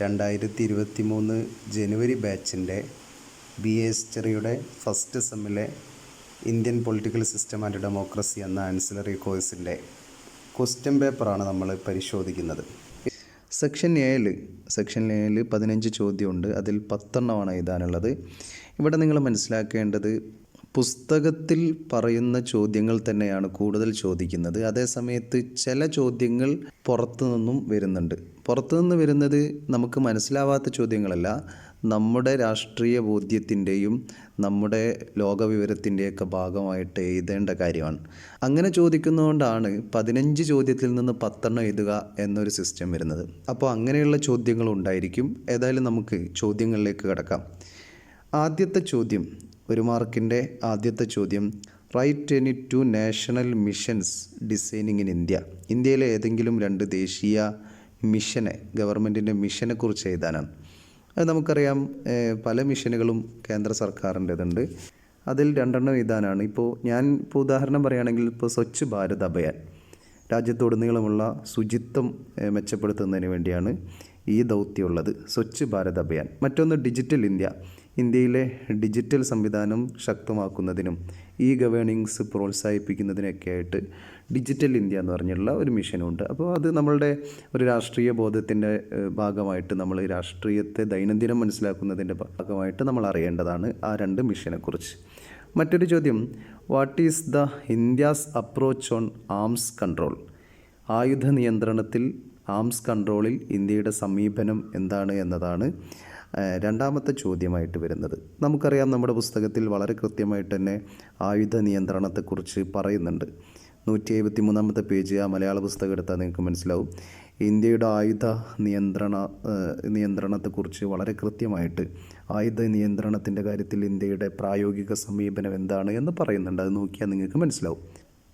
രണ്ടായിരത്തി ഇരുപത്തി മൂന്ന് ജനുവരി ബാച്ചിന്റെ ബി എ ഹിസ്റ്ററിയുടെ first സെമ്മിലെ Indian political system and democracy എന്ന ആൻസിലറി കോഴ്സിന്റെ ക്വസ്റ്റ്യൻ പേപ്പറാണ് നമ്മൾ പരിശോധിക്കുന്നത്. സെക്ഷൻ ഏഴ് സെക്ഷൻ ഏഴിൽ പതിനഞ്ച് ചോദ്യമുണ്ട്. അതിൽ പത്തെണ്ണമാണ് എഴുതാനുള്ളത്. ഇവിടെ നിങ്ങൾ മനസ്സിലാക്കേണ്ടത് പുസ്തകത്തിൽ പറയുന്ന ചോദ്യങ്ങൾ തന്നെയാണ് കൂടുതൽ ചോദിക്കുന്നത്. അതേസമയത്ത് ചില ചോദ്യങ്ങൾ പുറത്തു നിന്നും വരുന്നുണ്ട്. പുറത്തു നിന്ന് വരുന്നത് നമുക്ക് മനസ്സിലാവാത്ത ചോദ്യങ്ങളല്ല. നമ്മുടെ രാഷ്ട്രീയ ബോധ്യത്തിന്റെയും നമ്മുടെ ലോകവിവരത്തിന്റെയൊക്കെ ഭാഗമായിട്ട് എഴുതേണ്ട കാര്യമാണ്. അങ്ങനെ ചോദിക്കുന്നതുകൊണ്ടാണ് പതിനഞ്ച് ചോദ്യത്തിൽ നിന്ന് പത്തെണ്ണം എഴുതുക എന്നൊരു സിസ്റ്റം വരുന്നത്. അപ്പോൾ അങ്ങനെയുള്ള ചോദ്യങ്ങൾ ഉണ്ടായിരിക്കും. ഏതായാലും നമുക്ക് ചോദ്യങ്ങളിലേക്ക് കിടക്കാം. ആദ്യത്തെ ചോദ്യം ഒരു മാർക്കിന്റെ ആദ്യത്തെ ചോദ്യം. Write any two national missions designing in India ഇന്ത്യയിലെ ഏതെങ്കിലും രണ്ട് ദേശീയ മിഷനെ ഗവൺമെന്റിന്റെ മിഷനെ കുറിച്ച് എഴുതാനാണ്. അത് നമുക്കറിയാം പല മിഷനുകളും കേന്ദ്ര സർക്കാരിന്റെതുണ്ട് അതിൽ രണ്ടെണ്ണം എഴുതാനാണ്. ഇപ്പോൾ ഞാൻ ഇപ്പോൾ ഉദാഹരണം പറയുകയാണെങ്കിൽ ഇപ്പോൾ സ്വച്ഛ് ഭാരത് അഭയാൻ രാജ്യത്തുടനീളമുള്ള ശുചിത്വം മെച്ചപ്പെടുത്തുന്നതിന് വേണ്ടിയാണ് ഈ ദൗത്യമുള്ളത്. സ്വച്ഛ് ഭാരത് അഭിയാൻ. മറ്റൊന്ന് ഡിജിറ്റൽ ഇന്ത്യ ഇന്ത്യയിലെ ഡിജിറ്റൽ സംവിധാനം ശക്തമാക്കുന്നതിനും ഈ ഗവേണിങ്സ് പ്രോത്സാഹിപ്പിക്കുന്നതിനൊക്കെ ആയിട്ട് ഡിജിറ്റൽ ഇന്ത്യ എന്ന് പറഞ്ഞുള്ള ഒരു മിഷനുണ്ട്. അപ്പോൾ അത് നമ്മളുടെ ഒരു രാഷ്ട്രീയ ബോധത്തിന്റെ ഭാഗമായിട്ട് നമ്മൾ രാഷ്ട്രീയത്തെ ദൈനംദിനം മനസ്സിലാക്കുന്നതിന്റെ ഭാഗമായിട്ട് നമ്മൾ അറിയേണ്ടതാണ് ആ രണ്ട് മിഷനെക്കുറിച്ച്. മറ്റൊരു ചോദ്യം what is the India's approach on arms control ആയുധ നിയന്ത്രണത്തിൽ ആംസ് കൺട്രോളിൽ ഇന്ത്യയുടെ സമീപനം എന്താണ്? എന്നതാണ് രണ്ടാമത്തെ ചോദ്യമായിട്ട് വരുന്നത്. നമുക്കറിയാം നമ്മുടെ പുസ്തകത്തിൽ വളരെ കൃത്യമായിട്ട് തന്നെ ആയുധ നിയന്ത്രണത്തെക്കുറിച്ച് പറയുന്നുണ്ട്. നൂറ്റി എഴുപത്തി മൂന്നാമത്തെ പേജ് ആ മലയാള പുസ്തകം എടുത്താൽ നിങ്ങൾക്ക് മനസ്സിലാവും. ഇന്ത്യയുടെ ആയുധ നിയന്ത്രണ നിയന്ത്രണത്തെക്കുറിച്ച് വളരെ കൃത്യമായിട്ട് ആയുധ നിയന്ത്രണത്തിന്റെ കാര്യത്തിൽ ഇന്ത്യയുടെ പ്രായോഗിക സമീപനം എന്താണ് എന്ന് പറയുന്നുണ്ട്. അത് നോക്കിയാൽ നിങ്ങൾക്ക് മനസ്സിലാവും.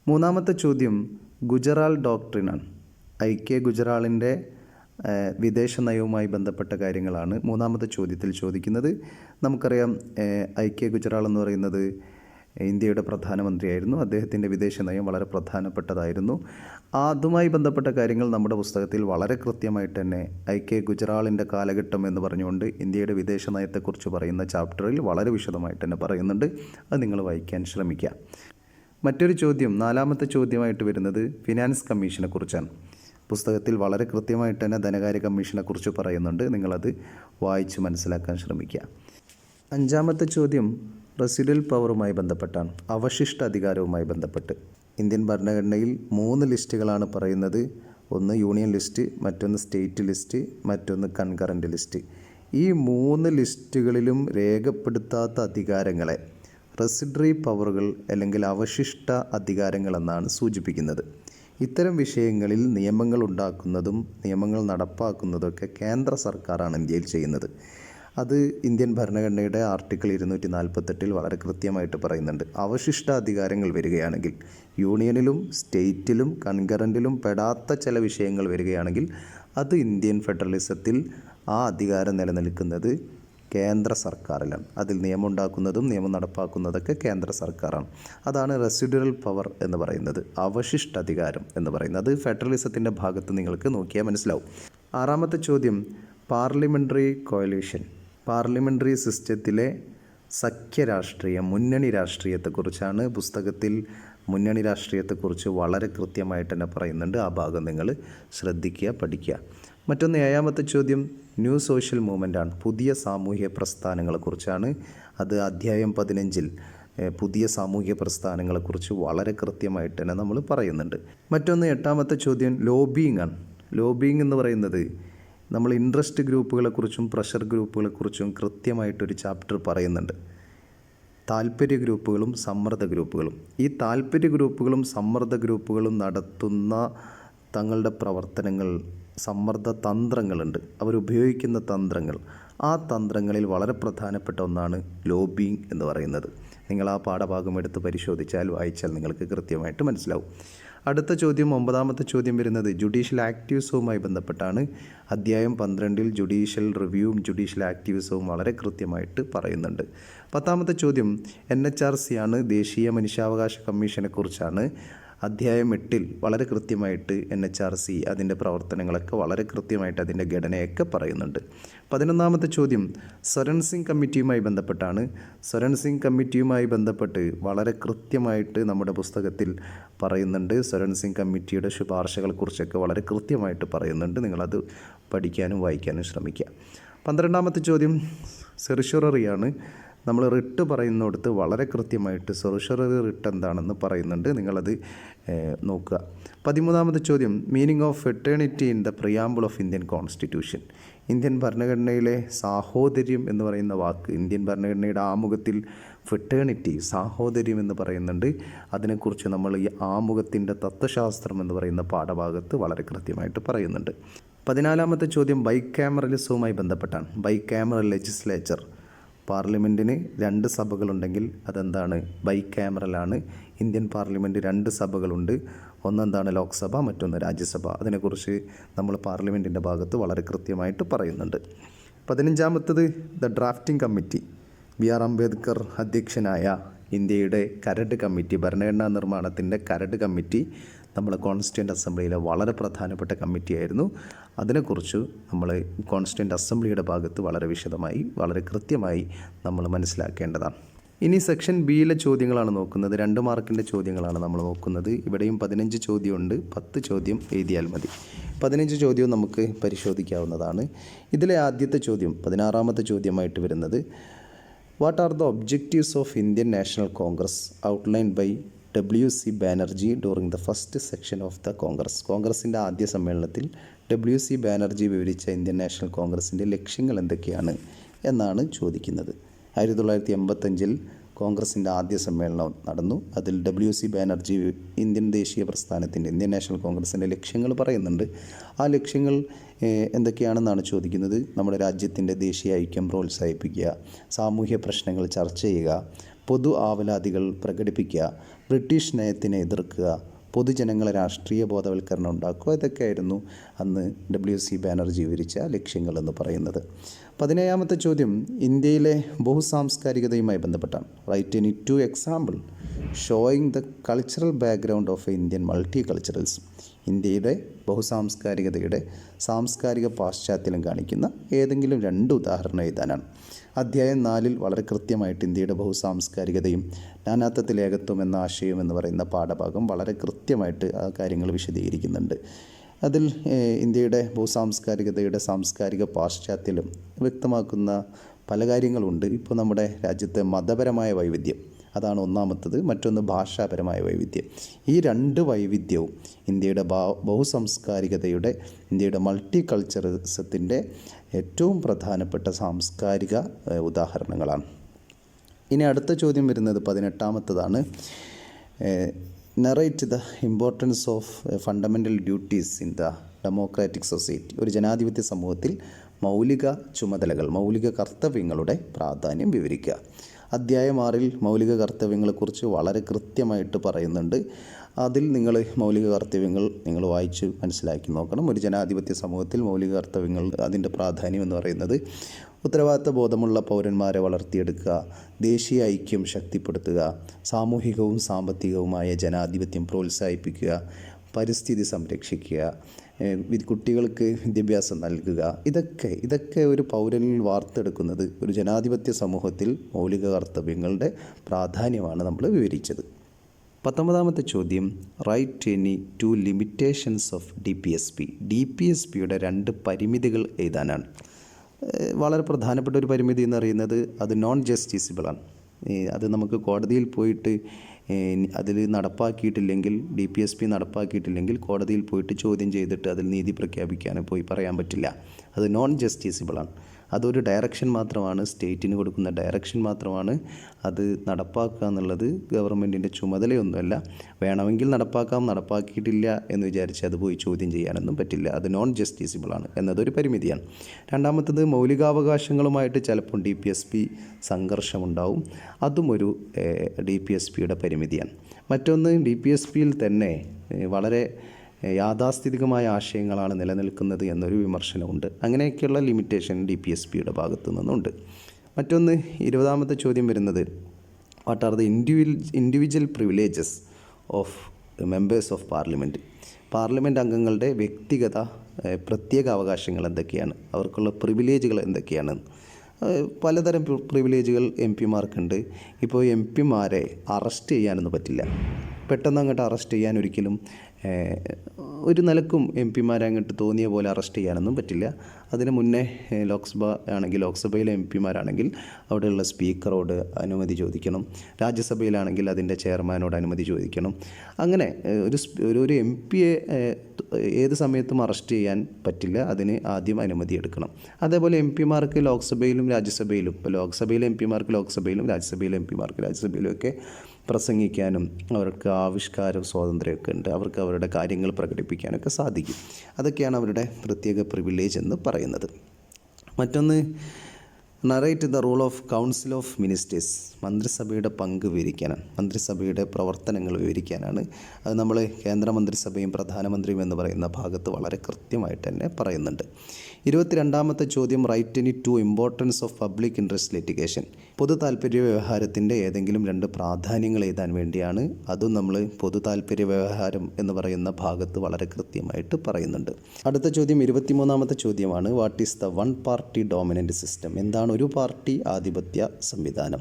മൂന്നാമത്തെ ചോദ്യം ഗുജറാൾ ഡോക്ടറിനാണ് ഐ കെ ഗുജറാളിന്റെ വിദേശ നയവുമായി ബന്ധപ്പെട്ട കാര്യങ്ങളാണ് മൂന്നാമത്തെ ചോദ്യത്തിൽ ചോദിക്കുന്നത്. നമുക്കറിയാം ഐക്യ ഗുജറാൾ എന്ന് പറയുന്നത് ഇന്ത്യയുടെ പ്രധാനമന്ത്രിയായിരുന്നു. അദ്ദേഹത്തിന്റെ വിദേശ നയം വളരെ പ്രധാനപ്പെട്ടതായിരുന്നു. അതുമായി ബന്ധപ്പെട്ട കാര്യങ്ങൾ നമ്മുടെ പുസ്തകത്തിൽ വളരെ കൃത്യമായിട്ട് തന്നെ ഐ കെ ഗുജറാളിന്റെ കാലഘട്ടം എന്ന് പറഞ്ഞുകൊണ്ട് ഇന്ത്യയുടെ വിദേശ നയത്തെക്കുറിച്ച് പറയുന്ന ചാപ്റ്ററിൽ വളരെ വിശദമായിട്ട് തന്നെ പറയുന്നുണ്ട്. അത് നിങ്ങൾ വായിക്കാൻ ശ്രമിക്കുക. മറ്റൊരു ചോദ്യം നാലാമത്തെ ചോദ്യമായിട്ട് വരുന്നത് ഫിനാൻസ് കമ്മീഷനെ കുറിച്ചാണ് പുസ്തകത്തിൽ വളരെ കൃത്യമായിട്ട് തന്നെ ധനകാര്യ കമ്മീഷനെ കുറിച്ച് പറയുന്നുണ്ട്. നിങ്ങളത് വായിച്ച് മനസ്സിലാക്കാൻ ശ്രമിക്കുക. അഞ്ചാമത്തെ ചോദ്യം റെസിഡൽ പവറുമായി ബന്ധപ്പെട്ടാണ്. അവശിഷ്ട അധികാരവുമായി ബന്ധപ്പെട്ട്. ഇന്ത്യൻ ഭരണഘടനയിൽ മൂന്ന് ലിസ്റ്റുകളാണ് പറയുന്നത്. ഒന്ന് യൂണിയൻ ലിസ്റ്റ് മറ്റൊന്ന് സ്റ്റേറ്റ് ലിസ്റ്റ് മറ്റൊന്ന് കൺകറന്റ് ലിസ്റ്റ്. ഈ മൂന്ന് ലിസ്റ്റുകളിലും രേഖപ്പെടുത്താത്ത അധികാരങ്ങളെ റെസിഡറി പവറുകൾ അല്ലെങ്കിൽ അവശിഷ്ട അധികാരങ്ങളെന്നാണ് സൂചിപ്പിക്കുന്നത്. ഇത്തരം വിഷയങ്ങളിൽ നിയമങ്ങൾ ഉണ്ടാക്കുന്നതും നിയമങ്ങൾ നടപ്പാക്കുന്നതൊക്കെ കേന്ദ്ര സർക്കാരാണ് ഇന്ത്യയിൽ ചെയ്യുന്നത്. അത് ഇന്ത്യൻ ഭരണഘടനയുടെ ആർട്ടിക്കിൾ ഇരുന്നൂറ്റി നാൽപ്പത്തെട്ടിൽ വളരെ കൃത്യമായിട്ട് പറയുന്നുണ്ട്. അവശിഷ്ട അധികാരങ്ങൾ വരികയാണെങ്കിൽ യൂണിയനിലും സ്റ്റേറ്റിലും കൺകറന്റിലും പെടാത്ത ചില വിഷയങ്ങൾ വരികയാണെങ്കിൽ അത് ഇന്ത്യൻ ഫെഡറലിസത്തിൽ ആ അധികാരം നിലനിൽക്കുന്നത് കേന്ദ്ര സർക്കാരിലാണ് അതിൽ നിയമം ഉണ്ടാക്കുന്നതും നിയമം നടപ്പാക്കുന്നതൊക്കെ കേന്ദ്ര സർക്കാരാണ്. അതാണ് റെസിഡ്യൽ പവർ എന്ന് പറയുന്നത് അവശിഷ്ട അധികാരം എന്ന് പറയുന്നത്. അത് ഫെഡറലിസത്തിന്റെ ഭാഗത്ത് നിങ്ങൾക്ക് നോക്കിയാൽ മനസ്സിലാവും. ആറാമത്തെ ചോദ്യം പാർലമെന്ററി കോയലൂഷൻ. പാർലമെന്ററി സിസ്റ്റത്തിലെ സഖ്യരാഷ്ട്രീയം മുന്നണി രാഷ്ട്രീയത്തെക്കുറിച്ചാണ് പുസ്തകത്തിൽ മുന്നണി രാഷ്ട്രീയത്തെക്കുറിച്ച് വളരെ കൃത്യമായിട്ട് തന്നെ പറയുന്നുണ്ട്. ആ ഭാഗം നിങ്ങൾ ശ്രദ്ധിക്കുക പഠിക്കുക. മറ്റൊന്ന് ഏഴാമത്തെ ചോദ്യം ന്യൂ സോഷ്യൽ മൂവ്മെന്റാണ്. പുതിയ സാമൂഹ്യ പ്രസ്ഥാനങ്ങളെക്കുറിച്ചാണ്. അത് അധ്യായം പതിനഞ്ചിൽ പുതിയ സാമൂഹ്യ പ്രസ്ഥാനങ്ങളെക്കുറിച്ച് വളരെ കൃത്യമായിട്ട് തന്നെ നമ്മൾ പറയുന്നുണ്ട്. മറ്റൊന്ന് എട്ടാമത്തെ ചോദ്യം ലോബിയിങ് ആണ്. ലോബിയിങ് എന്ന് പറയുന്നത് നമ്മൾ ഇൻട്രസ്റ്റ് ഗ്രൂപ്പുകളെക്കുറിച്ചും പ്രഷർ ഗ്രൂപ്പുകളെക്കുറിച്ചും കൃത്യമായിട്ടൊരു ചാപ്റ്റർ പറയുന്നുണ്ട്. താല്പര്യ ഗ്രൂപ്പുകളും സമ്മർദ്ദ ഗ്രൂപ്പുകളും. ഈ താല്പര്യ ഗ്രൂപ്പുകളും സമ്മർദ്ദ ഗ്രൂപ്പുകളും നടത്തുന്ന തങ്ങളുടെ പ്രവർത്തനങ്ങൾ സമ്മർദ്ദ തന്ത്രങ്ങളുണ്ട് അവരുപയോഗിക്കുന്ന തന്ത്രങ്ങൾ. ആ തന്ത്രങ്ങളിൽ വളരെ പ്രധാനപ്പെട്ട ഒന്നാണ് ലോബിങ് എന്ന് പറയുന്നത്. നിങ്ങൾ ആ പാഠഭാഗം എടുത്ത് പരിശോധിച്ചാൽ വായിച്ചാൽ നിങ്ങൾക്ക് കൃത്യമായിട്ട് മനസ്സിലാവും. അടുത്ത ചോദ്യം ഒമ്പതാമത്തെ ചോദ്യം വരുന്നത് ജുഡീഷ്യൽ ആക്ടിവിസവുമായി ബന്ധപ്പെട്ടാണ്. അധ്യായം പന്ത്രണ്ടിൽ ജുഡീഷ്യൽ റിവ്യൂവും ജുഡീഷ്യൽ ആക്ടിവിസവും വളരെ കൃത്യമായിട്ട് പറയുന്നുണ്ട്. പത്താമത്തെ ചോദ്യം എൻ എച്ച് ആർ സി ആണ് ദേശീയ മനുഷ്യാവകാശ കമ്മീഷനെ കുറിച്ചാണ് അധ്യായം എട്ടിൽ വളരെ കൃത്യമായിട്ട് എൻ എച്ച് ആർ സി അതിന്റെ പ്രവർത്തനങ്ങളൊക്കെ വളരെ കൃത്യമായിട്ട് അതിന്റെ ഘടനയൊക്കെ പറയുന്നുണ്ട്. പതിനൊന്നാമത്തെ ചോദ്യം സ്വരൺ സിംഗ് കമ്മിറ്റിയുമായി ബന്ധപ്പെട്ടാണ്. സ്വരൺ സിംഗ് കമ്മിറ്റിയുമായി ബന്ധപ്പെട്ട് വളരെ കൃത്യമായിട്ട് നമ്മുടെ പുസ്തകത്തിൽ പറയുന്നുണ്ട്. സ്വരൺ സിംഗ് കമ്മിറ്റിയുടെ ശുപാർശകളെക്കുറിച്ചൊക്കെ വളരെ കൃത്യമായിട്ട് പറയുന്നുണ്ട്. നിങ്ങളത് പഠിക്കാനും വായിക്കാനും ശ്രമിക്കുക. പന്ത്രണ്ടാമത്തെ ചോദ്യം സെറിഷററിയാണ് നമ്മൾ റിട്ട് പറയുന്നിടത്ത് വളരെ കൃത്യമായിട്ട് സെർഷററി റിട്ട് എന്താണെന്ന് പറയുന്നുണ്ട്. നിങ്ങളത് നോക്കുക. പതിമൂന്നാമത്തെ ചോദ്യം. Meaning of fraternity in the preamble of Indian constitution Indian ഭരണഘടനയിലെ സാഹോദര്യം എന്ന് പറയുന്ന വാക്ക് ഇന്ത്യൻ ഭരണഘടനയുടെ ആമുഖത്തിൽ ഫെറ്റേണിറ്റി സാഹോദര്യം എന്ന് പറയുന്നുണ്ട്. അതിനെക്കുറിച്ച് നമ്മൾ ഈ ആമുഖത്തിന്റെ തത്വശാസ്ത്രം എന്ന് പറയുന്ന പാഠഭാഗത്ത് വളരെ കൃത്യമായിട്ട് പറയുന്നുണ്ട്. പതിനാലാമത്തെ ചോദ്യം ബൈക്യാമറലിസവുമായി ബന്ധപ്പെട്ടാണ്. Bicameral legislature. പാർലമെന്റിന് രണ്ട് സഭകളുണ്ടെങ്കിൽ അതെന്താണ്? ബൈ ക്യാമറലാണ് ഇന്ത്യൻ പാർലമെന്റ് രണ്ട് സഭകളുണ്ട്. ഒന്നെന്താണ് ലോക്സഭ മറ്റൊന്ന് രാജ്യസഭ. അതിനെക്കുറിച്ച് നമ്മൾ പാർലമെന്റിന്റെ ഭാഗത്ത് വളരെ കൃത്യമായിട്ട് പറയുന്നുണ്ട്. പതിനഞ്ചാമത്തത് the drafting committee. B R Ambedkar അധ്യക്ഷനായ ഇന്ത്യയുടെ കരട് കമ്മിറ്റി ഭരണഘടനാ നിർമ്മാണത്തിന്റെ കരട് കമ്മിറ്റി നമ്മൾ കോൺസ്റ്റിറ്റ്യന്റ് അസംബ്ലിയിലെ വളരെ പ്രധാനപ്പെട്ട കമ്മിറ്റിയായിരുന്നു. അതിനെക്കുറിച്ച് നമ്മൾ കോൺസ്റ്റന്റ് അസംബ്ലിയുടെ ഭാഗത്ത് വളരെ വിശദമായി വളരെ കൃത്യമായി നമ്മൾ മനസ്സിലാക്കേണ്ടതാണ്. ഇനി സെക്ഷൻ ബിയിലെ ചോദ്യങ്ങളാണ് നോക്കുന്നത്. രണ്ട് മാർക്കിന്റെ ചോദ്യങ്ങളാണ് നമ്മൾ നോക്കുന്നത്. ഇവിടെയും പതിനഞ്ച് ചോദ്യമുണ്ട്. പത്ത് ചോദ്യം എഴുതിയാൽ മതി. പതിനഞ്ച് ചോദ്യവും നമുക്ക് പരിശോധിക്കാവുന്നതാണ്. ഇതിലെ ആദ്യത്തെ ചോദ്യം പതിനാറാമത്തെ ചോദ്യമായിട്ട് വരുന്നത് what are the objectives of Indian National Congress outline by W C Banerjee during the first section of the Congress കോൺഗ്രസിന്റെ ആദ്യ സമ്മേളനത്തിൽ ഡബ്ല്യു സി ബാനർജി വിവരിച്ച ഇന്ത്യൻ നാഷണൽ കോൺഗ്രസിന്റെ ലക്ഷ്യങ്ങൾ എന്തൊക്കെയാണ് എന്നാണ് ചോദിക്കുന്നത്. ആയിരത്തി തൊള്ളായിരത്തി എൺപത്തഞ്ചിൽ കോൺഗ്രസിന്റെ ആദ്യ സമ്മേളനം നടന്നു. അതിൽ ഡബ്ല്യു സി ബാനർജി ഇന്ത്യൻ ദേശീയ പ്രസ്ഥാനത്തിന്റെ ഇന്ത്യൻ നാഷണൽ കോൺഗ്രസിന്റെ ലക്ഷ്യങ്ങൾ പറയുന്നുണ്ട്. ആ ലക്ഷ്യങ്ങൾ എന്തൊക്കെയാണെന്നാണ് ചോദിക്കുന്നത്. നമ്മുടെ രാജ്യത്തിന്റെ ദേശീയ ഐക്യം പ്രോത്സാഹിപ്പിക്കുക സാമൂഹ്യ പ്രശ്നങ്ങൾ ചർച്ച ചെയ്യുക പൊതു ആവലാതികൾ പ്രകടിപ്പിക്കുക ബ്രിട്ടീഷ് നയത്തിനെ എതിർക്കുക പൊതുജനങ്ങളെ രാഷ്ട്രീയ ബോധവൽക്കരണം ഉണ്ടാക്കുക. ഇതൊക്കെയായിരുന്നു അന്ന് ഡബ്ല്യു സി ബാനർജി വിവരിച്ച ലക്ഷ്യങ്ങളെന്ന് പറയുന്നത്. പതിനേഴാമത്തെ ചോദ്യം ഇന്ത്യയിലെ ബഹുസാംസ്കാരികതയുമായി ബന്ധപ്പെട്ടാണ്. Write any two example. Showing the cultural background of Indian multi culturals ഇന്ത്യയുടെ ബഹുസാംസ്കാരികതയുടെ സാംസ്കാരിക പാശ്ചാത്യം കാണിക്കുന്ന ഏതെങ്കിലും രണ്ട് ഉദാഹരണം എഴുതാനാണ്. അധ്യായം നാലിൽ വളരെ കൃത്യമായിട്ട് ഇന്ത്യയുടെ ബഹുസാംസ്കാരികതയും നാനാത്വത്തിൽ ഏകത്വം എന്ന ആശയം എന്ന് പറയുന്ന പാഠഭാഗം വളരെ കൃത്യമായിട്ട് ആ കാര്യങ്ങൾ വിശദീകരിക്കുന്നുണ്ട്. അതിൽ ഇന്ത്യയുടെ ഭൂസാംസ്കാരികതയുടെ സാംസ്കാരിക പാശ്ചാത്യം വ്യക്തമാക്കുന്ന പല കാര്യങ്ങളുണ്ട്. ഇപ്പോൾ നമ്മുടെ രാജ്യത്തെ മതപരമായ വൈവിധ്യം അതാണ് ഒന്നാമത്തത്. മറ്റൊന്ന് ഭാഷാപരമായ വൈവിധ്യം. ഈ രണ്ട് വൈവിധ്യവും ഇന്ത്യയുടെ ബഹു ബഹുസാംസ്കാരികതയുടെ ഇന്ത്യയുടെ മൾട്ടി കൾച്ചറിസത്തിന്റെ ഏറ്റവും പ്രധാനപ്പെട്ട സാംസ്കാരിക ഉദാഹരണങ്ങളാണ്. ഇനി അടുത്ത ചോദ്യം വരുന്നത് പതിനെട്ടാമത്തതാണ്. Narrate the importance of fundamental duties in the democratic society ഒരു ജനാധിപത്യ സമൂഹത്തിൽ മൗലിക ചുമതലകൾ മൗലിക കർത്തവ്യങ്ങളുടെ പ്രാധാന്യം വിവരിക്കുക. അധ്യായം ആറിൽ മൗലിക കർത്തവ്യങ്ങളെക്കുറിച്ച് വളരെ കൃത്യമായിട്ട് പറയുന്നുണ്ട്. അതിൽ നിങ്ങൾ മൗലിക കർത്തവ്യങ്ങൾ നിങ്ങൾ വായിച്ച് മനസ്സിലാക്കി നോക്കണം. ഒരു ജനാധിപത്യ സമൂഹത്തിൽ മൗലിക കർത്തവ്യങ്ങൾ അതിന്റെ പ്രാധാന്യം എന്ന് പറയുന്നത് ഉത്തരവാദിത്ത ബോധമുള്ള പൗരന്മാരെ വളർത്തിയെടുക്കുക ദേശീയ ഐക്യം ശക്തിപ്പെടുത്തുക സാമൂഹികവും സാമ്പത്തികവുമായ ജനാധിപത്യം പ്രോത്സാഹിപ്പിക്കുക പരിസ്ഥിതി സംരക്ഷിക്കുക കുട്ടികൾക്ക് വിദ്യാഭ്യാസം നൽകുക. ഇതൊക്കെ ഇതൊക്കെ ഒരു പൗരനിൽ വാർത്തെടുക്കുന്നത് ഒരു ജനാധിപത്യ സമൂഹത്തിൽ മൗലിക കർത്തവ്യങ്ങളുടെ പ്രാധാന്യമാണ് നമ്മൾ വിവരിച്ചത്. പത്തൊമ്പതാമത്തെ ചോദ്യം write any two limitations of D P S P D P S പിയുടെ രണ്ട് പരിമിതികൾ എഴുതാനാണ്. വളരെ പ്രധാനപ്പെട്ട ഒരു പരിമിതി എന്ന് പറയുന്നത് അത് നോൺ ജസ്റ്റിസിബിളാണ് അത് നമുക്ക് കോടതിയിൽ പോയിട്ട് അതിൽ നടപ്പാക്കിയിട്ടില്ലെങ്കിൽ ഡി പി എസ് പി നടപ്പാക്കിയിട്ടില്ലെങ്കിൽ കോടതിയിൽ പോയിട്ട് ചോദ്യം ചെയ്തിട്ട് അതിൽ നീതി പ്രഖ്യാപിക്കാൻ പോയി പറയാൻ പറ്റില്ല. അത് നോൺ ജസ്റ്റിസിബിളാണ് അതൊരു ഡയറക്ഷൻ മാത്രമാണ് സ്റ്റേറ്റിന് കൊടുക്കുന്ന ഡയറക്ഷൻ മാത്രമാണ് അത് നടപ്പാക്കുക എന്നുള്ളത് ഗവൺമെന്റിന്റെ ചുമതലയൊന്നുമല്ല. വേണമെങ്കിൽ നടപ്പാക്കാം നടപ്പാക്കിയിട്ടില്ല എന്ന് വിചാരിച്ച് അത് പോയി ചോദ്യം ചെയ്യാനൊന്നും പറ്റില്ല. അത് നോൺ ജസ്റ്റിസിബിളാണ് എന്നതൊരു പരിമിതിയാണ്. രണ്ടാമത്തത് മൗലികാവകാശങ്ങളുമായിട്ട് ചിലപ്പോൾ ഡി പി എസ് പി സംഘർഷമുണ്ടാവും. അതും ഒരു ഡി പി എസ് പിയുടെ പരിമിതിയാണ്. മറ്റൊന്ന് ഡി പി എസ് പിയിൽ തന്നെ വളരെ യാഥാസ്ഥിതികമായ ആശയങ്ങളാണ് നിലനിൽക്കുന്നത് എന്നൊരു വിമർശനമുണ്ട്. അങ്ങനെയൊക്കെയുള്ള ലിമിറ്റേഷൻ ഡി പി എസ് പിയുടെ ഭാഗത്തു നിന്നുണ്ട്. മറ്റൊന്ന് ഇരുപതാമത്തെ ചോദ്യം വരുന്നത് what are the indiv individual privileges of members of parliament parliament അംഗങ്ങളുടെ വ്യക്തിഗത പ്രത്യേക അവകാശങ്ങൾ എന്തൊക്കെയാണ്? അവർക്കുള്ള പ്രിവിലേജുകൾ എന്തൊക്കെയാണ്? പലതരം പ്രിവിലേജുകൾ എം പിമാർക്കുണ്ട്. ഇപ്പോൾ എം പിമാരെ അറസ്റ്റ് ചെയ്യാനൊന്നും പറ്റില്ല. പെട്ടെന്ന് അങ്ങോട്ട് അറസ്റ്റ് ചെയ്യാൻ ഒരിക്കലും ഒരു നിലക്കും എം പിമാരെ അങ്ങോട്ട് തോന്നിയ പോലെ അറസ്റ്റ് ചെയ്യാനൊന്നും പറ്റില്ല. അതിന് മുന്നേ ലോക്സഭ ആണെങ്കിൽ ലോക്സഭയിലെ എം പിമാരാണെങ്കിൽ അവിടെയുള്ള സ്പീക്കറോട് അനുമതി ചോദിക്കണം. രാജ്യസഭയിലാണെങ്കിൽ അതിന്റെ ചെയർമാനോട് അനുമതി ചോദിക്കണം. അങ്ങനെ ഒരു ഒരു എം പിയെ ഏത് സമയത്തും അറസ്റ്റ് ചെയ്യാൻ പറ്റില്ല. അതിന് ആദ്യം അനുമതി എടുക്കണം. അതേപോലെ എം പിമാർക്ക് ലോക്സഭയിലും രാജ്യസഭയിലും ഇപ്പോൾ ലോക്സഭയിലെ എം പിമാർക്ക് ലോക്സഭയിലും രാജ്യസഭയിലെ എം പിമാർക്ക് രാജ്യസഭയിലും ഒക്കെ പ്രസംഗിക്കാനും അവർക്ക് ആവിഷ്കാര സ്വാതന്ത്ര്യമൊക്കെ ഉണ്ട്. അവർക്ക് അവരുടെ കാര്യങ്ങൾ പ്രകടിപ്പിക്കാനൊക്കെ സാധിക്കും. അതൊക്കെയാണ് അവരുടെ പ്രത്യേക പ്രിവിലേജ് എന്ന് പറയുന്നത്. മറ്റൊന്ന് narrate the rule of council of ministers മന്ത്രിസഭയുടെ പങ്ക് വിവരിക്കാനാണ്. മന്ത്രിസഭയുടെ പ്രവർത്തനങ്ങൾ വിവരിക്കാനാണ്. അത് നമ്മൾ കേന്ദ്ര മന്ത്രിസഭയും പ്രധാനമന്ത്രിയും എന്ന് പറയുന്ന ഭാഗത്ത് വളരെ കൃത്യമായിട്ട് തന്നെ പറയുന്നുണ്ട്. ഇരുപത്തിരണ്ടാമത്തെ ചോദ്യം write any two importance of public interest litigation പൊതു താല്പര്യ വ്യവഹാരത്തിന്റെ ഏതെങ്കിലും രണ്ട് പ്രാധാന്യങ്ങൾ എഴുതാൻ വേണ്ടിയാണ് അതും നമ്മൾ പൊതു താല്പര്യ വ്യവഹാരം എന്ന് പറയുന്ന ഭാഗത്ത് വളരെ കൃത്യമായിട്ട് പറയുന്നുണ്ട്. അടുത്ത ചോദ്യം ഇരുപത്തിമൂന്നാമത്തെ ചോദ്യമാണ് what is the one party dominant system എന്താണ് ഒരു പാർട്ടി ആധിപത്യ സംവിധാനം.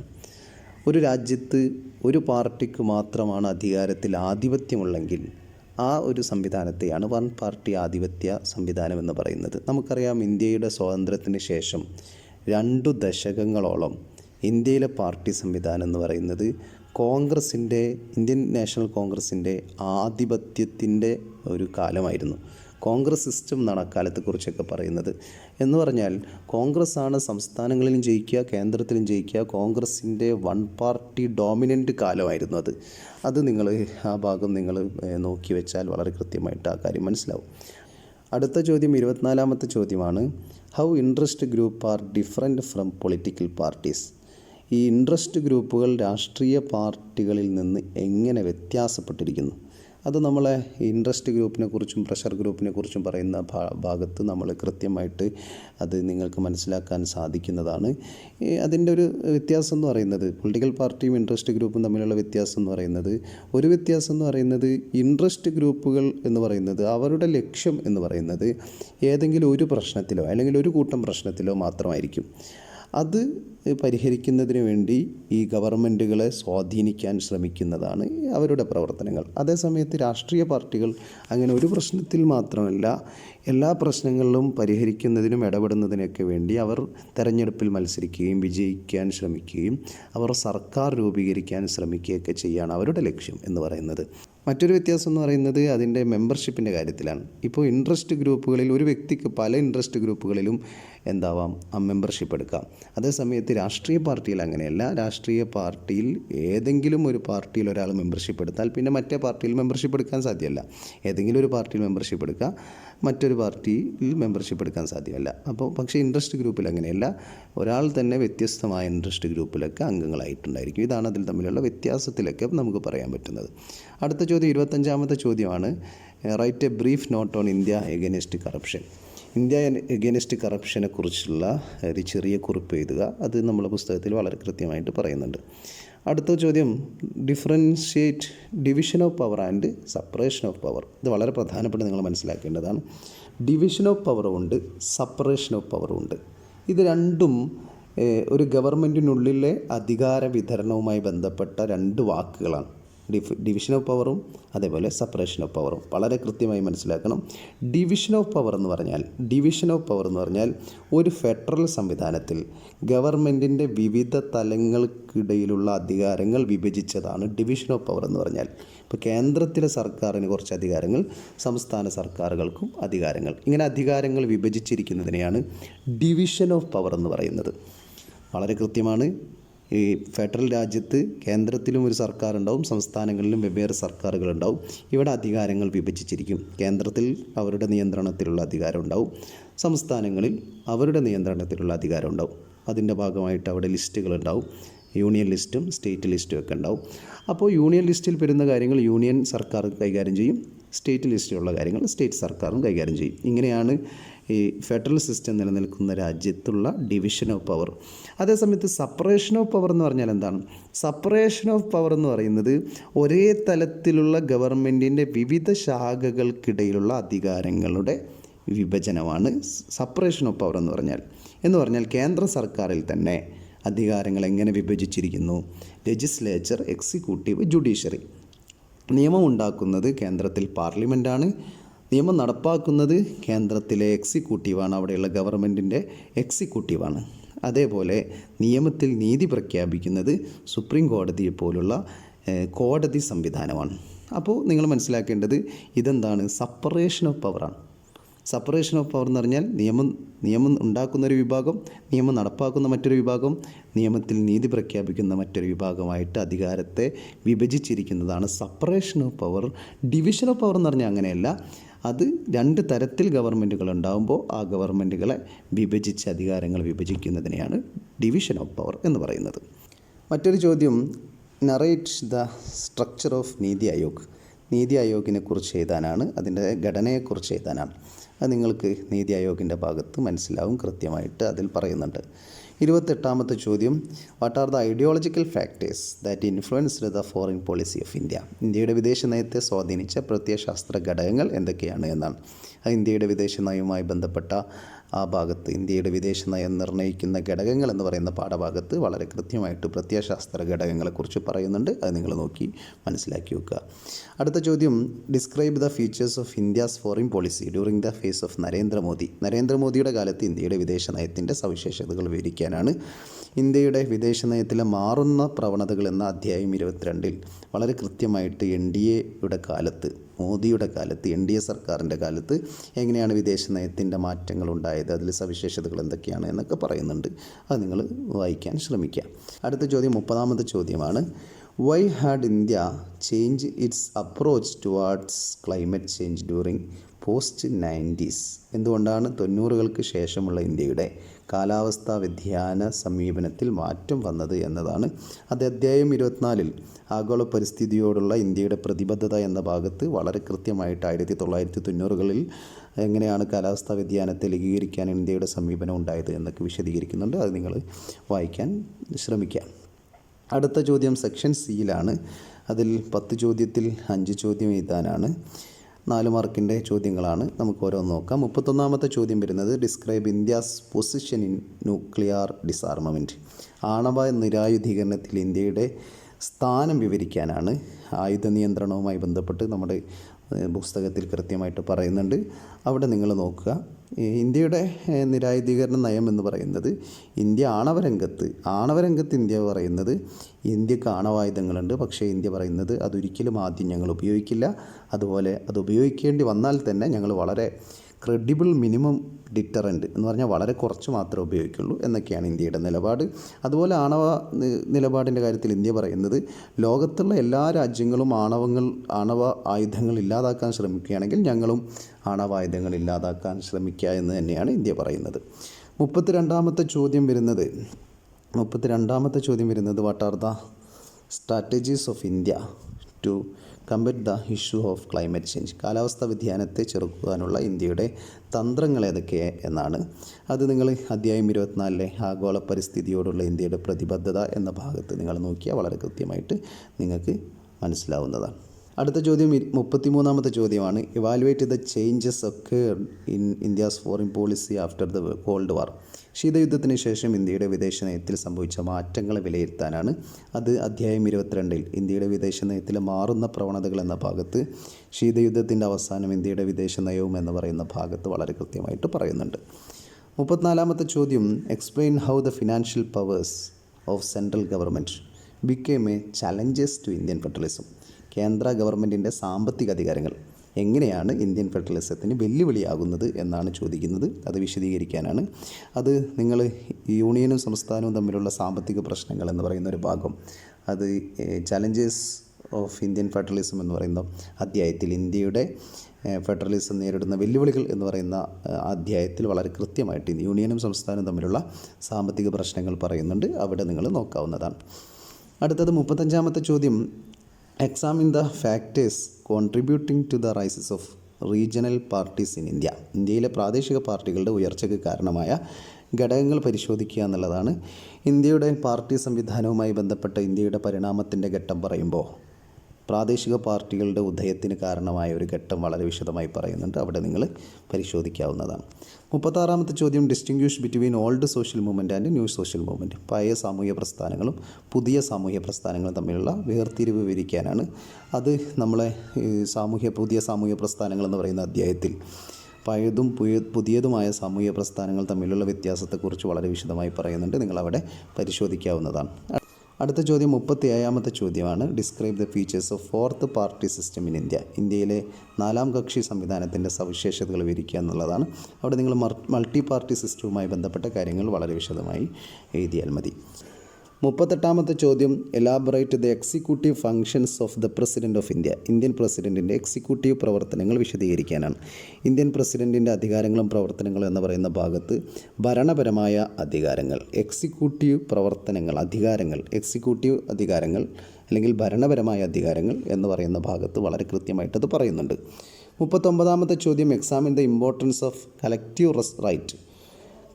ഒരു രാജ്യത്ത് ഒരു പാർട്ടിക്ക് മാത്രമാണ് അധികാരത്തിൽ ആധിപത്യമുള്ളെങ്കിൽ ആ ഒരു സംവിധാനത്തെയാണ് വൺ പാർട്ടി ആധിപത്യ സംവിധാനം എന്ന് പറയുന്നത്. നമുക്കറിയാം ഇന്ത്യയുടെ സ്വാതന്ത്ര്യത്തിന് ശേഷം രണ്ടു ദശകങ്ങളോളം ഇന്ത്യയിലെ പാർട്ടി സംവിധാനം എന്ന് പറയുന്നത് കോൺഗ്രസിന്റെ ഇന്ത്യൻ നാഷണൽ കോൺഗ്രസിന്റെ ആധിപത്യത്തിന്റെ ഒരു കാലമായിരുന്നു. കോൺഗ്രസ് സിസ്റ്റം എന്നാണ് അക്കാലത്തെക്കുറിച്ചൊക്കെ പറയുന്നത്. എന്ന് പറഞ്ഞാൽ കോൺഗ്രസ് ആണ് സംസ്ഥാനങ്ങളിലും ജയിക്കുക കേന്ദ്രത്തിലും ജയിക്കുക കോൺഗ്രസിന്റെ വൺ പാർട്ടി ഡോമിനന്റ് കാലമായിരുന്നു അത്. അത് നിങ്ങൾ ആ ഭാഗം നിങ്ങൾ നോക്കി വെച്ചാൽ വളരെ കൃത്യമായിട്ട് ആ കാര്യം മനസ്സിലാവും. അടുത്ത ചോദ്യം ഇരുപത്തിനാലാമത്തെ ചോദ്യമാണ് how interest group are different from political parties ഈ ഇൻട്രസ്റ്റ് ഗ്രൂപ്പുകൾ രാഷ്ട്രീയ പാർട്ടികളിൽ നിന്ന് എങ്ങനെ വ്യത്യാസപ്പെട്ടിരിക്കുന്നു? അത് നമ്മളെ ഇൻട്രസ്റ്റ് ഗ്രൂപ്പിനെ കുറിച്ചും പ്രഷർ ഗ്രൂപ്പിനെ കുറിച്ചും പറയുന്ന ഭാഗത്ത് നമ്മൾ കൃത്യമായിട്ട് അത് നിങ്ങൾക്ക് മനസ്സിലാക്കാൻ സാധിക്കുന്നതാണ്. അതിന്റെ ഒരു വ്യത്യാസം എന്ന് പറയുന്നത് പൊളിറ്റിക്കൽ പാർട്ടിയും ഇൻട്രസ്റ്റ് ഗ്രൂപ്പും തമ്മിലുള്ള വ്യത്യാസം എന്ന് പറയുന്നത് ഒരു വ്യത്യാസം എന്ന് പറയുന്നത് ഇൻട്രസ്റ്റ് ഗ്രൂപ്പുകൾ എന്ന് പറയുന്നത് അവരുടെ ലക്ഷ്യം എന്ന് പറയുന്നത് ഏതെങ്കിലും ഒരു പ്രശ്നത്തിലോ അല്ലെങ്കിൽ ഒരു കൂട്ടം പ്രശ്നത്തിലോ മാത്രമായിരിക്കും. അത് പരിഹരിക്കുന്നതിന് വേണ്ടി ഈ ഗവൺമെന്റുകളെ സ്വാധീനിക്കാൻ ശ്രമിക്കുന്നതാണ് അവരുടെ പ്രവർത്തനങ്ങൾ. അതേസമയത്ത് രാഷ്ട്രീയ പാർട്ടികൾ അങ്ങനെ ഒരു പ്രശ്നത്തിൽ മാത്രമല്ല എല്ലാ പ്രശ്നങ്ങളിലും പരിഹരിക്കുന്നതിനും ഇടപെടുന്നതിനൊക്കെ വേണ്ടി അവർ തെരഞ്ഞെടുപ്പിൽ മത്സരിക്കുകയും വിജയിക്കാൻ ശ്രമിക്കുകയും അവർ സർക്കാർ രൂപീകരിക്കാൻ ശ്രമിക്കുകയൊക്കെ ചെയ്യുകയാണ് അവരുടെ ലക്ഷ്യം എന്ന് പറയുന്നത്. മറ്റൊരു വ്യത്യാസം എന്ന് പറയുന്നത് അതിന്റെ മെമ്പർഷിപ്പിന്റെ കാര്യത്തിലാണ്. ഇപ്പോൾ ഇൻട്രസ്റ്റ് ഗ്രൂപ്പുകളിൽ ഒരു വ്യക്തിക്ക് പല ഇൻട്രസ്റ്റ് ഗ്രൂപ്പുകളിലും എന്താവാം? മെമ്പർഷിപ്പ് എടുക്കാം. അതേസമയത്ത് രാഷ്ട്രീയ പാർട്ടിയിൽ അങ്ങനെയല്ല. രാഷ്ട്രീയ പാർട്ടിയിൽ ഏതെങ്കിലും ഒരു പാർട്ടിയിൽ ഒരാൾ മെമ്പർഷിപ്പ് എടുത്താൽ പിന്നെ മറ്റേ പാർട്ടിയിൽ മെമ്പർഷിപ്പ് എടുക്കാൻ സാധ്യമല്ല. ഏതെങ്കിലും ഒരു പാർട്ടിയിൽ മെമ്പർഷിപ്പ് എടുക്കുക. മറ്റൊരു പാർട്ടിയിൽ മെമ്പർഷിപ്പ് എടുക്കാൻ സാധ്യമല്ല. അപ്പോൾ പക്ഷേ ഇൻട്രസ്റ്റ് ഗ്രൂപ്പിൽ അങ്ങനെയല്ല. ഒരാൾ തന്നെ വ്യത്യസ്തമായ ഇൻട്രസ്റ്റ് ഗ്രൂപ്പിലൊക്കെ അംഗങ്ങളായിട്ടുണ്ടായിരിക്കും. ഇതാണ് അതിൽ തമ്മിലുള്ള വ്യത്യാസത്തിലൊക്കെ നമുക്ക് പറയാൻ പറ്റുന്നത്. അടുത്ത ചോദ്യം ഇരുപത്തഞ്ചാമത്തെ ചോദ്യമാണ്. Write a brief note on India against corruption India against കറപ്ഷനെ കുറിച്ചുള്ള ഒരു ചെറിയ കുറിപ്പ് എഴുതുക. അത് നമ്മുടെ പുസ്തകത്തിൽ വളരെ കൃത്യമായിട്ട് പറയുന്നുണ്ട്. അടുത്ത ചോദ്യം. Differentiate division of power and separation of power ഇത് വളരെ പ്രധാനപ്പെട്ട് നിങ്ങൾ മനസ്സിലാക്കേണ്ടതാണ്. ഡിവിഷൻ ഓഫ് പവറും ഉണ്ട് സപ്പറേഷൻ ഓഫ് പവറും ഉണ്ട്. ഇത് രണ്ടും ഒരു ഗവൺമെന്റിനുള്ളിലെ അധികാര വിതരണവുമായി ബന്ധപ്പെട്ട രണ്ട് വാക്കുകളാണ്. ഡിവിഷൻ ഓഫ് പവറും അതേപോലെ സെപ്പറേഷൻ ഓഫ് പവറും വളരെ കൃത്യമായി മനസ്സിലാക്കണം. ഡിവിഷൻ ഓഫ് പവർ എന്ന് പറഞ്ഞാൽ ഡിവിഷൻ ഓഫ് പവർ എന്ന് പറഞ്ഞാൽ ഒരു ഫെഡറൽ സംവിധാനത്തിൽ ഗവൺമെന്റിന്റെ വിവിധ തലങ്ങൾക്കിടയിലുള്ള അധികാരങ്ങൾ വിഭജിച്ചതാണ് ഡിവിഷൻ ഓഫ് പവർ എന്ന് പറഞ്ഞാൽ. ഇപ്പോൾ കേന്ദ്രത്തിലെ സർക്കാരിന് കുറച്ച് അധികാരങ്ങൾ സംസ്ഥാന സർക്കാരുകൾക്കും അധികാരങ്ങൾ. ഇങ്ങനെ അധികാരങ്ങൾ വിഭജിച്ചിരിക്കുന്നതിനെയാണ് ഡിവിഷൻ ഓഫ് പവർ എന്ന് പറയുന്നത്. വളരെ കൃത്യമാണ്. ഈ ഫെഡറൽ രാജ്യത്ത് കേന്ദ്രത്തിലും ഒരു സർക്കാർ ഉണ്ടാവും സംസ്ഥാനങ്ങളിലും വെവ്വേറെ സർക്കാരുകളുണ്ടാവും. ഇവിടെ അധികാരങ്ങൾ വിഭജിച്ചിരിക്കും. കേന്ദ്രത്തിൽ അവരുടെ നിയന്ത്രണത്തിലുള്ള അധികാരം ഉണ്ടാവും സംസ്ഥാനങ്ങളിൽ അവരുടെ നിയന്ത്രണത്തിലുള്ള അധികാരം ഉണ്ടാവും അതിന്റെ ഭാഗമായിട്ട് അവിടെ ലിസ്റ്റുകൾ ഉണ്ടാവും യൂണിയൻ ലിസ്റ്റും സ്റ്റേറ്റ് ലിസ്റ്റും ഒക്കെ ഉണ്ടാവും. അപ്പോൾ യൂണിയൻ ലിസ്റ്റിൽ വരുന്ന കാര്യങ്ങൾ യൂണിയൻ സർക്കാർ കൈകാര്യം ചെയ്യും. സ്റ്റേറ്റ് ലിസ്റ്റിലുള്ള കാര്യങ്ങൾ സ്റ്റേറ്റ് സർക്കാരും കൈകാര്യം ചെയ്യും. ഇങ്ങനെയാണ് ഈ ഫെഡറൽ സിസ്റ്റം നിലനിൽക്കുന്ന രാജ്യത്തുള്ള ഡിവിഷൻ ഓഫ് പവർ. അതേസമയത്ത് സപ്പറേഷൻ ഓഫ് പവർ എന്ന് പറഞ്ഞാൽ എന്താണ്? സപ്പറേഷൻ ഓഫ് പവർ എന്ന് പറയുന്നത് ഒരേ തലത്തിലുള്ള ഗവൺമെന്റിന്റെ വിവിധ ശാഖകൾക്കിടയിലുള്ള അധികാരങ്ങളുടെ വിഭജനമാണ് സപ്പറേഷൻ ഓഫ് പവർ എന്ന് പറഞ്ഞാൽ. എന്ന് പറഞ്ഞാൽ കേന്ദ്ര സർക്കാരിൽ തന്നെ അധികാരങ്ങൾ എങ്ങനെ വിഭജിച്ചിരിക്കുന്നു? Legislature executive judiciary. നിയമം ഉണ്ടാക്കുന്നത് കേന്ദ്രത്തിൽ പാർലമെന്റാണ് നിയമം നടപ്പാക്കുന്നത് കേന്ദ്രത്തിലെ എക്സിക്യൂട്ടീവാണ്. അവിടെയുള്ള ഗവൺമെന്റിന്റെ എക്സിക്യൂട്ടീവാണ്. അതേപോലെ നിയമത്തിൽ നീതി പ്രഖ്യാപിക്കുന്നത് സുപ്രീം കോടതിയെ പോലുള്ള കോടതി സംവിധാനമാണ്. അപ്പോൾ നിങ്ങൾ മനസ്സിലാക്കേണ്ടത് ഇതെന്താണ്? സപ്പറേഷൻ ഓഫ് പവറാണ് സപ്പറേഷൻ ഓഫ് പവർ എന്ന് പറഞ്ഞാൽ നിയമം നിയമം ഉണ്ടാക്കുന്ന ഒരു വിഭാഗം നിയമം നടപ്പാക്കുന്ന മറ്റൊരു വിഭാഗം നിയമത്തിൽ നീതി പ്രഖ്യാപിക്കുന്ന മറ്റൊരു വിഭാഗമായിട്ട് അധികാരത്തെ വിഭജിച്ചിരിക്കുന്നതാണ് separation of power division of power എന്ന് പറഞ്ഞാൽ അങ്ങനെയല്ല. അത് രണ്ട് തരത്തിൽ ഗവൺമെന്റുകൾ ഉണ്ടാകുമ്പോൾ ആ ഗവൺമെന്റുകളെ വിഭജിച്ച് അധികാരങ്ങൾ വിഭജിക്കുന്നതിനെയാണ് ഡിവിഷൻ ഓഫ് പവർ എന്ന് പറയുന്നത്. മറ്റൊരു ചോദ്യം. Narrate the structure of NITI Aayog. നീതി ആയോഗിനെ കുറിച്ച് എഴുതാനാണ്. അതിന്റെ ഘടനയെക്കുറിച്ച് എഴുതാനാണ്. അത് നിങ്ങൾക്ക് നീതി ആയോഗിന്റെ ഭാഗത്ത് മനസ്സിലാവും കൃത്യമായിട്ട് അതിൽ പറയുന്നുണ്ട്. ഇരുപത്തെട്ടാമത്തെ ചോദ്യം what are the ideological factors that influenced the foreign policy of India ഇന്ത്യയുടെ വിദേശ നയത്തെ സ്വാധീനിച്ച പ്രത്യയശാസ്ത്ര ഘടകങ്ങൾ എന്തൊക്കെയാണ് എന്നാണ്. അത് ഇന്ത്യയുടെ വിദേശ നയവുമായി ബന്ധപ്പെട്ട ആ ഭാഗത്ത് ഇന്ത്യയുടെ വിദേശ നയം നിർണയിക്കുന്ന ഘടകങ്ങൾ എന്ന് പറയുന്ന പാഠഭാഗത്ത് വളരെ കൃത്യമായിട്ട് പ്രത്യയശാസ്ത്ര ഘടകങ്ങളെക്കുറിച്ച് പറയുന്നുണ്ട്. അത് നിങ്ങൾ നോക്കി മനസ്സിലാക്കി വെക്കുക. അടുത്ത ചോദ്യം describe the features of India's foreign policy during the phase of Narendra Modi നരേന്ദ്രമോദിയുടെ കാലത്ത് ഇന്ത്യയുടെ വിദേശ നയത്തിന്റെ സവിശേഷതകൾ വിവരിക്കാനാണ് ഇന്ത്യയുടെ വിദേശ നയത്തിലെ മാറുന്ന പ്രവണതകൾ എന്ന അധ്യായം ഇരുപത്തിരണ്ടിൽ വളരെ കൃത്യമായിട്ട് എൻ ഡി എയുടെ കാലത്ത് മോദിയുടെ കാലത്ത് എൻ ഡി എ സർക്കാരിന്റെ കാലത്ത് എങ്ങനെയാണ് വിദേശ നയത്തിന്റെ മാറ്റങ്ങൾ ഉണ്ടായത് അതിൽ സവിശേഷതകൾ എന്തൊക്കെയാണ് എന്നൊക്കെ പറയുന്നുണ്ട്. അത് നിങ്ങൾ വായിക്കാൻ ശ്രമിക്കുക. അടുത്ത ചോദ്യം മുപ്പതാമത്തെ ചോദ്യമാണ്. Why had India change its approach towards climate change during post nineties എന്തുകൊണ്ടാണ് തൊണ്ണൂറുകൾക്ക് ശേഷമുള്ള ഇന്ത്യയുടെ കാലാവസ്ഥാ വ്യതിയാന സമീപനത്തിൽ മാറ്റം വന്നത് എന്നതാണ് അത് അധ്യായം ഇരുപത്തിനാലിൽ ആഗോള പരിസ്ഥിതിയോടുള്ള ഇന്ത്യയുടെ പ്രതിബദ്ധത എന്ന ഭാഗത്ത് വളരെ കൃത്യമായിട്ട് ആയിരത്തി തൊള്ളായിരത്തി തൊണ്ണൂറുകളിൽ എങ്ങനെയാണ് കാലാവസ്ഥാ വ്യതിയാനത്തെ ലഘൂകരിക്കാൻ ഇന്ത്യയുടെ സമീപനം ഉണ്ടായത് എന്നൊക്കെ വിശദീകരിക്കുന്നുണ്ട്. അത് നിങ്ങൾ വായിക്കാൻ ശ്രമിക്കാം. അടുത്ത ചോദ്യം സെക്ഷൻ സിയിലാണ്. അതിൽ പത്ത് ചോദ്യത്തിൽ അഞ്ച് ചോദ്യം എഴുതാനാണ്. നാല് മാർക്കിന്റെ ചോദ്യങ്ങളാണ്. നമുക്ക് ഓരോന്ന് നോക്കാം. മുപ്പത്തൊന്നാമത്തെ ചോദ്യം വരുന്നത് describe India's position in nuclear disarmament ആണവ നിരായുധീകരണത്തിൽ ഇന്ത്യയുടെ സ്ഥാനം വിവരിക്കാനാണ് ആയുധ നിയന്ത്രണവുമായി ബന്ധപ്പെട്ട് നമ്മുടെ പുസ്തകത്തിൽ കൃത്യമായിട്ട് പറയുന്നുണ്ട്. അവിടെ നിങ്ങൾ നോക്കുക. ഇന്ത്യയുടെ നിരായുധീകരണ നയം എന്ന് പറയുന്നത് ഇന്ത്യ ആണവരംഗത്ത് ആണവരംഗത്ത് ഇന്ത്യ പറയുന്നത് ഇന്ത്യയ്ക്ക് ആണവായുധങ്ങളുണ്ട്. പക്ഷേ ഇന്ത്യ പറയുന്നത് അതൊരിക്കലും ആദ്യം ഞങ്ങൾ ഉപയോഗിക്കില്ല. അതുപോലെ അത് ഉപയോഗിക്കേണ്ടി വന്നാൽ തന്നെ ഞങ്ങൾ വളരെ ക്രെഡിബിൾ മിനിമം ഡിറ്ററന്റ് എന്ന് പറഞ്ഞാൽ വളരെ കുറച്ച് മാത്രമേ ഉപയോഗിക്കുള്ളൂ എന്നൊക്കെയാണ് ഇന്ത്യയുടെ നിലപാട്. അതുപോലെ ആണവ നിലപാടിന്റെ കാര്യത്തിൽ ഇന്ത്യ പറയുന്നത് ലോകത്തുള്ള എല്ലാ രാജ്യങ്ങളും ആണവങ്ങൾ ആണവ ആയുധങ്ങൾ ഇല്ലാതാക്കാൻ ശ്രമിക്കുകയാണെങ്കിൽ ഞങ്ങളും ആണവ ആയുധങ്ങൾ ഇല്ലാതാക്കാൻ ശ്രമിക്കുക എന്ന് തന്നെയാണ് ഇന്ത്യ പറയുന്നത്. മുപ്പത്തിരണ്ടാമത്തെ ചോദ്യം വരുന്നത് മുപ്പത്തിരണ്ടാമത്തെ ചോദ്യം വരുന്നത് what are the strategies of India to combat the issue of climate change കാലാവസ്ഥാ വ്യതിയാനത്തെ ചെറുക്കുവാനുള്ള ഇന്ത്യയുടെ തന്ത്രങ്ങൾ ഏതൊക്കെ എന്നാണ്. അത് നിങ്ങൾ അധ്യായം ഇരുപത്തിനാലിലെ ആഗോള പരിസ്ഥിതിയോടുള്ള ഇന്ത്യയുടെ പ്രതിബദ്ധത എന്ന ഭാഗത്ത് നിങ്ങൾ നോക്കിയാൽ വളരെ കൃത്യമായിട്ട് നിങ്ങൾക്ക് മനസ്സിലാവുന്നതാണ്. അടുത്ത ചോദ്യം മുപ്പത്തിമൂന്നാമത്തെ ചോദ്യമാണ്. ഇവാലുവേറ്റ് ദ ചേഞ്ചസ് ഒക്കെ in India's foreign policy after the cold war ശീതയുദ്ധത്തിന് ശേഷം ഇന്ത്യയുടെ വിദേശ നയത്തിൽ സംഭവിച്ച മാറ്റങ്ങൾ വിലയിരുത്താനാണ് അത് അധ്യായം ഇരുപത്തിരണ്ടിൽ ഇന്ത്യയുടെ വിദേശ നയത്തിലെ മാറുന്ന പ്രവണതകൾ എന്ന ഭാഗത്ത് ശീതയുദ്ധത്തിന്റെ അവസാനം ഇന്ത്യയുടെ വിദേശ നയവും എന്ന് പറയുന്ന ഭാഗത്ത് വളരെ കൃത്യമായിട്ട് പറയുന്നുണ്ട്. മുപ്പത്തിനാലാമത്തെ ചോദ്യം explain how the financial powers of central government become a challenges to Indian federalism കേന്ദ്ര ഗവൺമെന്റിന്റെ സാമ്പത്തിക അധികാരങ്ങൾ. എങ്ങനെയാണ് ഇന്ത്യൻ ഫെഡറലിസത്തിന് വെല്ലുവിളിയാകുന്നത് എന്നാണ് ചോദിക്കുന്നത്. അത് വിശദീകരിക്കാനാണ്. അത് നിങ്ങൾ യൂണിയനും സംസ്ഥാനവും തമ്മിലുള്ള സാമ്പത്തിക പ്രശ്നങ്ങൾ എന്ന് പറയുന്ന ഒരു ഭാഗം അത് ചലഞ്ചസ് ഓഫ് ഇന്ത്യൻ ഫെഡറലിസം എന്ന് പറയുന്ന അധ്യായത്തിൽ ഇന്ത്യയുടെ ഫെഡറലിസം നേരിടുന്ന വെല്ലുവിളികൾ എന്ന് പറയുന്ന അധ്യായത്തിൽ വളരെ കൃത്യമായിട്ട് യൂണിയനും സംസ്ഥാനവും തമ്മിലുള്ള സാമ്പത്തിക പ്രശ്നങ്ങൾ പറയുന്നുണ്ട്. അവിടെ നിങ്ങൾ നോക്കാവുന്നതാണ്. അടുത്തത് മുപ്പത്തഞ്ചാമത്തെ ചോദ്യം examine the factors contributing to the rises of regional parties in India ഇന്ത്യയിലെ പ്രാദേശിക പാർട്ടികളുടെ ഉയർച്ചയ്ക്ക് കാരണമായ ഘടകങ്ങൾ പരിശോധിക്കുക എന്നുള്ളതാണ് ഇന്ത്യയുടെ പാർട്ടി സംവിധാനവുമായി ബന്ധപ്പെട്ട ഇന്ത്യയുടെ പരിണാമത്തിന്റെ ഘട്ടം പറയുമ്പോൾ. പ്രാദേശിക പാർട്ടികളുടെ ഉദയത്തിന് കാരണമായ ഒരു ഘട്ടം വളരെ വിശദമായി പറയുന്നുണ്ട്. അവിടെ നിങ്ങൾ പരിശോധിക്കാവുന്നതാണ്. മുപ്പത്താറാമത്തെ ചോദ്യം distinguish between old social movement and new social movement പഴയ സാമൂഹ്യ പ്രസ്ഥാനങ്ങളും പുതിയ സാമൂഹ്യ പ്രസ്ഥാനങ്ങളും തമ്മിലുള്ള വേർതിരിവ് വിവരിക്കാനാണ് അത് നമ്മളെ സാമൂഹ്യ പുതിയ സാമൂഹ്യ പ്രസ്ഥാനങ്ങൾ എന്ന് പറയുന്ന അധ്യായത്തിൽ. പഴയതും പുതിയതുമായ സാമൂഹ്യ പ്രസ്ഥാനങ്ങൾ തമ്മിലുള്ള വ്യത്യാസത്തെക്കുറിച്ച് വളരെ വിശദമായി പറയുന്നുണ്ട്. നിങ്ങളവിടെ പരിശോധിക്കാവുന്നതാണ്. അടുത്ത ചോദ്യം മുപ്പത്തി ഏഴാമത്തെ ചോദ്യമാണ്. Describe the features of fourth party system in India ഇന്ത്യയിലെ നാലാം കക്ഷി സംവിധാനത്തിന്റെ സവിശേഷതകൾ വിവരിക്കുക എന്നുള്ളതാണ്. അവിടെ നിങ്ങൾ മൾട്ടി പാർട്ടി സിസ്റ്റവുമായി ബന്ധപ്പെട്ട കാര്യങ്ങൾ വളരെ വിശദമായി എഴുതിയാൽ മതി. മുപ്പത്തെട്ടാമത്തെ ചോദ്യം elaborate the executive functions of the president of India Indian പ്രസിഡന്റിന്റെ എക്സിക്യൂട്ടീവ് പ്രവർത്തനങ്ങൾ വിശദീകരിക്കാനാണ്. ഇന്ത്യൻ പ്രസിഡന്റിന്റെ അധികാരങ്ങളും പ്രവർത്തനങ്ങളും എന്ന് പറയുന്ന ഭാഗത്ത് ഭരണപരമായ അധികാരങ്ങൾ എക്സിക്യൂട്ടീവ് പ്രവർത്തനങ്ങൾ അധികാരങ്ങൾ എക്സിക്യൂട്ടീവ് അധികാരങ്ങൾ അല്ലെങ്കിൽ ഭരണപരമായ അധികാരങ്ങൾ എന്ന് പറയുന്ന ഭാഗത്ത് വളരെ കൃത്യമായിട്ടത് പറയുന്നുണ്ട്. മുപ്പത്തൊമ്പതാമത്തെ ചോദ്യം examine the importance of collective right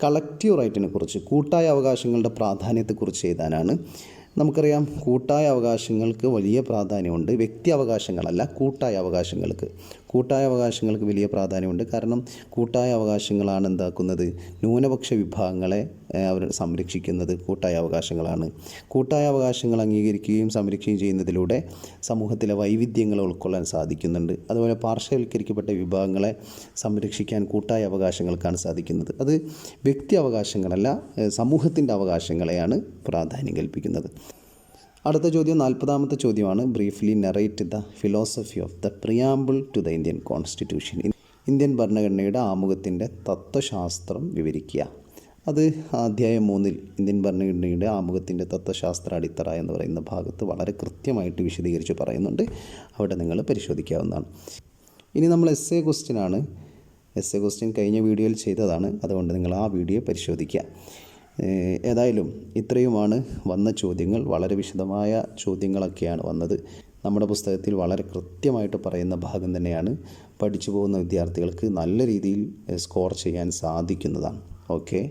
collective റൈറ്റിനെ കുറിച്ച് കൂട്ടായ അവകാശങ്ങളുടെ പ്രാധാന്യത്തെക്കുറിച്ച് എഴുതാനാണ്. നമുക്കറിയാം കൂട്ടായ അവകാശങ്ങൾക്ക് വലിയ പ്രാധാന്യമുണ്ട്. വ്യക്തി അവകാശങ്ങളല്ല കൂട്ടായ അവകാശങ്ങൾക്ക്. കൂട്ടായ അവകാശങ്ങൾക്ക് വലിയ പ്രാധാന്യമുണ്ട്. കാരണം കൂട്ടായ അവകാശങ്ങളാണ് എന്താക്കുന്നത്? ന്യൂനപക്ഷ വിഭാഗങ്ങളെ അവർ സംരക്ഷിക്കുന്നത് കൂട്ടായ അവകാശങ്ങളാണ്. കൂട്ടായ അവകാശങ്ങൾ അംഗീകരിക്കുകയും സംരക്ഷിക്കുകയും ചെയ്യുന്നതിലൂടെ സമൂഹത്തിലെ വൈവിധ്യങ്ങൾ ഉൾക്കൊള്ളാൻ സാധിക്കുന്നുണ്ട്. അതുപോലെ പാർശ്വവൽക്കരിക്കപ്പെട്ട വിഭാഗങ്ങളെ സംരക്ഷിക്കാൻ കൂട്ടായ അവകാശങ്ങൾക്കാണ് സാധിക്കുന്നത്. അത് വ്യക്തി അവകാശങ്ങളല്ല സമൂഹത്തിന്റെ അവകാശങ്ങളെയാണ് പ്രാധാന്യം കൽപ്പിക്കുന്നത്. അടുത്ത ചോദ്യം നാൽപ്പതാമത്തെ ചോദ്യമാണ്. Briefly narrate the philosophy of the preamble to the Indian constitution Indian ഭരണഘടനയുടെ ആമുഖത്തിന്റെ തത്വശാസ്ത്രം വിവരിക്കുക. അത് അധ്യായം മൂന്നിൽ ഇന്ത്യൻ ഭരണഘടനയുടെ ആമുഖത്തിന്റെ തത്വശാസ്ത്ര അടിത്തറ എന്ന് പറയുന്ന ഭാഗത്ത് വളരെ കൃത്യമായിട്ട് വിശദീകരിച്ച് പറയുന്നുണ്ട്. അവിടെ നിങ്ങൾ പരിശോധിക്കാവുന്നതാണ്. ഇനി നമ്മൾ എസ് എ ക്വസ്റ്റ്യനാണ് എസ് എ ക്വസ്റ്റ്യൻ കഴിഞ്ഞ വീഡിയോയിൽ ചെയ്തതാണ്. അതുകൊണ്ട് നിങ്ങൾ ആ വീഡിയോ പരിശോധിക്കുക. ഏതായാലും ഇത്രയുമാണ് വന്ന ചോദ്യങ്ങൾ. വളരെ വിശദമായ ചോദ്യങ്ങളൊക്കെയാണ് വന്നത്. നമ്മുടെ പുസ്തകത്തിൽ വളരെ കൃത്യമായിട്ട് പറയുന്ന ഭാഗം തന്നെയാണ് പഠിച്ചു പോകുന്ന വിദ്യാർത്ഥികൾക്ക് നല്ല രീതിയിൽ സ്കോർ ചെയ്യാൻ സാധിക്കുന്നതാണ്. ഓക്കെ?